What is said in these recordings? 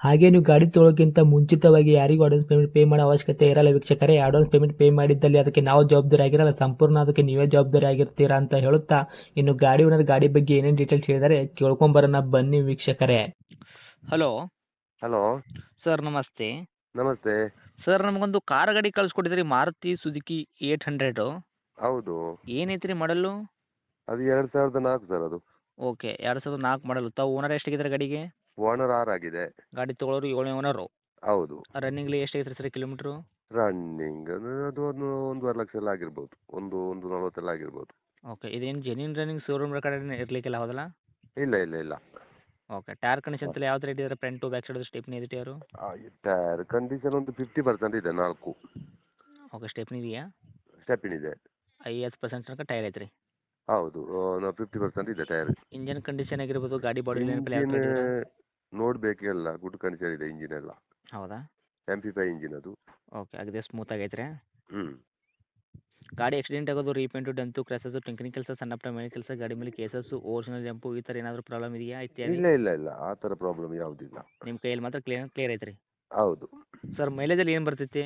ಹಾಗೆ ನೀವು ಗಾಡಿ ತೊಳೋಕ್ಕಿಂತ ಮುಂಚಿತವಾಗಿ ಯಾರಿಗೂ ಅಡ್ವಾನ್ಸ್ ಪೇಮೆಂಟ್ ಪೇ ಮಾಡೋ ಅವಶ್ಯಕತೆ ಇರಲ್ಲ ವೀಕ್ಷಕರೇ. ಅಡ್ವಾನ್ಸ್ ಪೇಮೆಂಟ್ ಪೇ ಮಾಡಿದ್ದಲ್ಲಿ ಅದಕ್ಕೆ ನಾವು ಜವಾಬ್ದಾರಿ ಆಗಿರಲ್ಲ. ಸಂಪೂರ್ಣ ಅದಕ್ಕೆ ನೀವೇ ಜವಾಬ್ದಾರಿ ಆಗಿರ್ತೀರಾ ಅಂತ ಹೇಳುತ್ತಾ ಇನ್ನು ಗಾಡಿ ಓನರ್ ಗಾಡಿ ಬಗ್ಗೆ ಏನೇನು ಡೀಟೇಲ್ಸ್ ಹೇಳಿದರೆ ಕೇಳ್ಕೊಂಬರೋಣ ಬನ್ನಿ ವೀಕ್ಷಕರೇ. ಹಲೋ ಹಲೋ ಸರ್ ನಮಸ್ತೆ. ನಮಸ್ತೆ. ಸರ್ ನಮಗೊಂದು ಕಾರ್ ಗಾಡಿ ಕಳಿಸ್ಕೊಟ್ಟಿದ್ರಿ ಮಾರುತಿ ಸುಜುಕಿ ಏಟ್ ಹಂಡ್ರೆಡು ಹೌದು. ಏನೈತ್ರಿ ಮಾಡಲು ಅದು ಎರಡು ಸಾವಿರದ ನಾಲ್ಕು ಸರ್ ಅದು. ಓಕೆ ಎರಡು ಸಾವಿರದ ನಾಲ್ಕು ಮಾಡಲು ತಾವು ಓನರ್ ಎಷ್ಟಾಗಿದ್ದಾರೆ ಗಾಡಿಗೆ? ಓನರ್ ಆರ್ ಆಗಿದೆ. ಗಾಡಿ ತಗೊಳ್ಳೋರು ಏಳನೇ ಓನರ್. ಹೌದು. ರನ್ನಿಂಗ್ ಎಷ್ಟು ಐತ್ರಿ ಸರ್ ಕಿಲೋಮೀಟರ್? ರನ್ನಿಂಗ್ ಅದು ಒಂದು ಒಂದೂವರೆ ಲಕ್ಷ ಎಲ್ಲ ಆಗಿರ್ಬೋದು. ಒಂದು ಒಂದು ನಲ್ವತ್ತೆಲ್ಲ ಆಗಿರ್ಬೋದು. ಓಕೆ ಇದೇನು ಜೆನ್ಯೂನ್ ರನ್ನಿಂಗ್ ಶೋರೂಮ್ ರೆಕಾರ್ಡ್ ಇರಲಿಕ್ಕಿಲ್ಲ ಹೌದಲ್ಲ? ಇಲ್ಲ ಇಲ್ಲ ಇಲ್ಲ. ಓಕೆ ಟೈರ್ ಕಂಡೀಷನ್ ಎಲ್ಲ ಯಾವ ಥರ ಇಟ್ಟಿದ್ದಾರೆ front to back side stepney ಇದೆ ಟೈರು ಟೈರ್ ಕಂಡೀಷನ್ ಒಂದು ಫಿಫ್ಟಿ ಪರ್ಸೆಂಟ್ ಇದೆ ನಾಲ್ಕು. ಓಕೆ ಸ್ಟೆಪ್ನಿ ಇದೆಯಾ? ಸ್ಟೆಪ್ನಿ ಇದೆ. ಐವತ್ತು ಪರ್ಸೆಂಟ್ ತನಕ ಟೈರ್ ಐತ್ರಿ. ಹೌದು ಫಿಫ್ಟಿ ಪರ್ಸೆಂಟ್ ಇದೆ ಟೈರ್ ಇಂಜಿನ್ ಕಂಡೀಷನ್ ಆಗಿರ್ಬೋದು ಗಾಡಿ ಬಾಡಿ ಇಂಜಿನ್ ಎಲ್ಲ ಗುಡ್ ಕಂಡೀಷನ್ ಇದೆ ಇಂಜಿನ್ ಎಲ್ಲ. ಹೌದಾ? ಫೈವ್ ಇಂಜಿನ್ ಅದು. ಓಕೆ ಅದೇ ಸ್ಮೂತ್ ಆಗೈತ್ರಿ? ಹ್ಞೂ ಗಾಡಿ ಆಕ್ಸಿಡೆಂಟ್ ಆಗೋದು ರೀಪೇಂಟು ಡಂತು ಕ್ರ್ಯಾಸಸ್ಸು ಟಿಂಕಿನ ಕೆಲಸ ಸಣ್ಣ ಪುಟ್ಟ ಮೇಲೆ ಕೆಲಸ ಗಾಡಿ ಮೇಲೆ ಕೇಸಸ್ ಓರಿಜಿನಲ್ ಜಂಪು ಈ ಥರ ಏನಾದರೂ ಪ್ರಾಬ್ಲಮ್ ಇದೆಯಾ ಇತ್ಯಾದಿ ಇಲ್ಲ ಇಲ್ಲ ಇಲ್ಲ ಆ ಥರ ಪ್ರಾಬ್ಲಮ್ ಯಾವುದಿಲ್ಲ. ನಿಮ್ಮ ಕೈಯಲ್ಲಿ ಮಾತ್ರ ಕ್ಲಿಯರ್ ಕ್ಲಿಯರ್ ಐತ್ರಿ? ಹೌದು. ಸರ್ ಮೈಲೇಜಲ್ಲಿ ಏನು ಬರ್ತೈತಿ?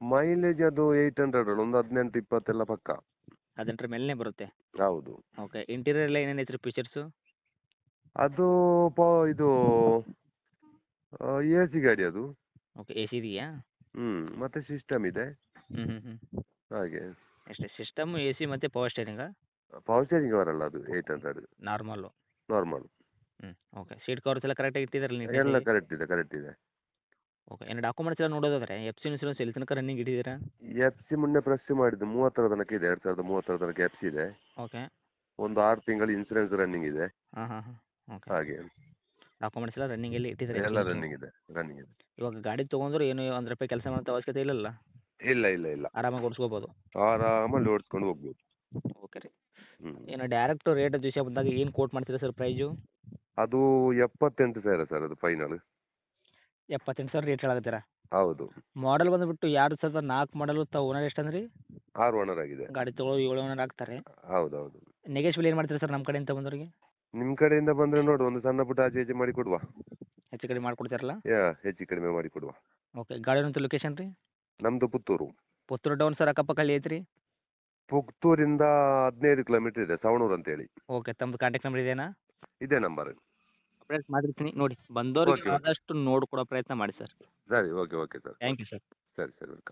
ಮೈಲೇಜ್ ಅದು ಏಯ್ಟ್ ಹಂಡ್ರೆಡ್ ಒಂದು ಹದಿನೆಂಟು ಇಪ್ಪತ್ತೆಲ್ಲ ಪಕ್ಕ. ಹದಿನೆಂಟರ ಮೇಲೇ ಬರುತ್ತೆ? ಹೌದು. ಓಕೆ ಇಂಟೀರಿಯರ್ ಎಲ್ಲ ಏನೇನು ಐತ್ರಿ ಫೀಚರ್ಸು ಅದು ಪ ಇದು ಎ ಸಿ ಗಾಡಿ ಅದು. ಓಕೆ ಎ ಸಿ ಇದೆಯಾ? ಹ್ಞೂ ಮತ್ತು ಸಿಸ್ಟಮ್ ಇದೆ. ಹ್ಞೂ ಹ್ಞೂ ಹ್ಞೂ ಹಾಗೆ. ಅಷ್ಟೇ ಸಿಸ್ಟಮ್ ಎ ಸಿ ಮತ್ತು ಪವರ್ ಸ್ಟೇರಿಂಗ ಪವರ್ ಸ್ಟೇರಿಂಗ್ ಬರಲ್ಲ ಅದು ಏಯ್ಟ್ ಹಂಡ್ರೆಡ್ ನಾರ್ಮಲ್ಲು ನಾರ್ಮಲ್ ಹ್ಞೂ ಓಕೆ ಸೀಟ್ ಕವರ್ಸ್ ಎಲ್ಲ ಕರೆಕ್ಟಾಗಿ ಇಟ್ಟಿದ್ದಾರಲ್ಲ ಎಲ್ಲ ನೀವು ಕರೆಕ್ಟ್ ಇದೆ ಕರೆಕ್ಟ್ ಇದೆ. ಓಕೆ ಏನು ಡಾಕ್ಯುಮೆಂಟ್ಸ್ ಎಲ್ಲ ನೋಡೋದಾದ್ರೆ ಎಫ್ ಸಿ ಇನ್ಸೂರೆನ್ಸ್ ಎಲ್ಲಿ ತನಕ ರನ್ನಿಂಗ್ ಇಟ್ಟಿದ್ದೀರಾ? ಎಫ್ ಸಿ ಮೊನ್ನೆ ಪ್ರೆಸ್ ಮಾಡಿದ್ದು ಮೂವತ್ತರ ತನಕ ಇದೆ ಎರಡು ಸಾವಿರದ ಮೂವತ್ತರ ತನಕ ಎಫ್ ಸಿ ಇದೆ. ಓಕೆ ಒಂದು ಆರು ತಿಂಗಳು ಇನ್ಸೂರೆನ್ಸ್ ರನ್ನಿಂಗ್ ಇದೆ. ಹಾಂ ಹಾಂ ಹಾಂ. ಓಕೆ. ಹಾಗೆ ಡಾಕ್ಯುಮೆಂಟ್ಸ್ ಎಲ್ಲ ರನ್ನಿಂಗಲ್ಲಿ ಇಟ್ಟಿದ್ದಾರೆ ಎಲ್ಲ ರನ್ನಿಂಗ್ ಇದೆ ರನ್ನಿಂಗ್ ಇದೆ. ಇವಾಗ ಗಾಡಿ ತೊಗೊಂಡ್ರೆ ಏನು ಒಂದು ರೂಪಾಯಿ ಕೆಲಸ ಮಾಡೋ ಅವಶ್ಯಕತೆ ಇಲ್ಲಲ್ಲ? ಇಲ್ಲ ಇಲ್ಲ ಇಲ್ಲ. ಆರಾಮಾಗಿ ಓಡಿಸ್ಕೋಬೋದು? ಆರಾಮಾಗಿ ಓಡಿಸ್ಕೊಂಡು ಹೋಗ್ಬೋದು. ಓಕೆ ರೀ. ಹ್ಞೂ ಏನು ಡೈರೆಕ್ಟ್ ರೇಟ್ ವಿಷಯ ಬಂದಾಗ ಏನು ಕೋಟ್ ಮಾಡ್ತೀರಾ ಸರ್ ಪ್ರೈಜು ಅದು ಎಪ್ಪತ್ತೆಂಟು ಸಾವಿರ ಸರ್ ಅದು ಫೈನಲ್ ಎಪ್ಪತ್ತೆಂಟು ಸಾವಿರ ರೇಟ್ ಹೇಳಕತ್ತೀರಾ ಹೌದು. ಮಾಡೆಲ್ ಬಂದ್ಬಿಟ್ಟು ಎರಡು ಸಾವಿರದ ನಾಲ್ಕು ಮಾಡಲು ತಾವು ಓನರ್ ಎಷ್ಟು ಅಂದ್ರಿ? ಆರು ಓನರ್ ಆಗಿದೆ. ಗಾಡಿ ತಗೊಳ್ಳೋ ಏಳು ಓನರ್ ಆಗ್ತಾರೆ. ಹೌದು ಹೌದು ನೆಗೆಶ್ವಲ್ ಏನು ಮಾಡ್ತೀರಾ ಸರ್ ನಮ್ಮ ಕಡೆಯಿಂದ ಬಂದವರಿಗೆ ನಿಮ್ಮ ಕಡೆಯಿಂದ ಬಂದ್ರೆ ನೋಡು ಒಂದು ಸಣ್ಣ ಪುಟ್ಟ ಆಚೆ ಈಚೆ ಮಾಡಿ ಕೊಡುವ. ಹೆಚ್ಚು ಕಡಿಮೆ ಮಾಡಿಕೊಡ್ತೀರಲ್ಲ? ಯಾ ಹೆಚ್ಚು ಕಡಿಮೆ ಮಾಡಿ ಕೊಡುವ. ಓಕೆ ಗಾಡಿ ಲೊಕೇಶನ್ ರೀ? ನಮ್ದು ಪುತ್ತೂರು. ಪುತ್ತೂರು ಡೌನ್ ಸರ್ ಅಕ್ಕಪಕ್ಕಲ್ಲಿ ಐತ್ರಿ? ಪುತ್ತೂರಿಂದ ಹದಿನೈದು ಕಿಲೋಮೀಟರ್ ಇದೆ ಸವಣೂರು ಅಂತೇಳಿ. ಓಕೆ ತಮ್ಮದು ಕಾಂಟ್ಯಾಕ್ಟ್ ನಂಬರ್ ಇದೇನಾ? ಇದೇ ನಂಬರ್ ಅಪ್ಡೇಟ್ ಮಾಡಿರ್ತೀನಿ ನೋಡಿ ಬಂದವ್ರಿಗೆ okay. ಆದಷ್ಟು ನೋಡ್ಕೊಡೋ ಪ್ರಯತ್ನ ಮಾಡಿ ಸರ್ ಸರಿ okay okay sir thank you sir ಸರಿ ಸರಿ ವೆಲ್ಕಮ್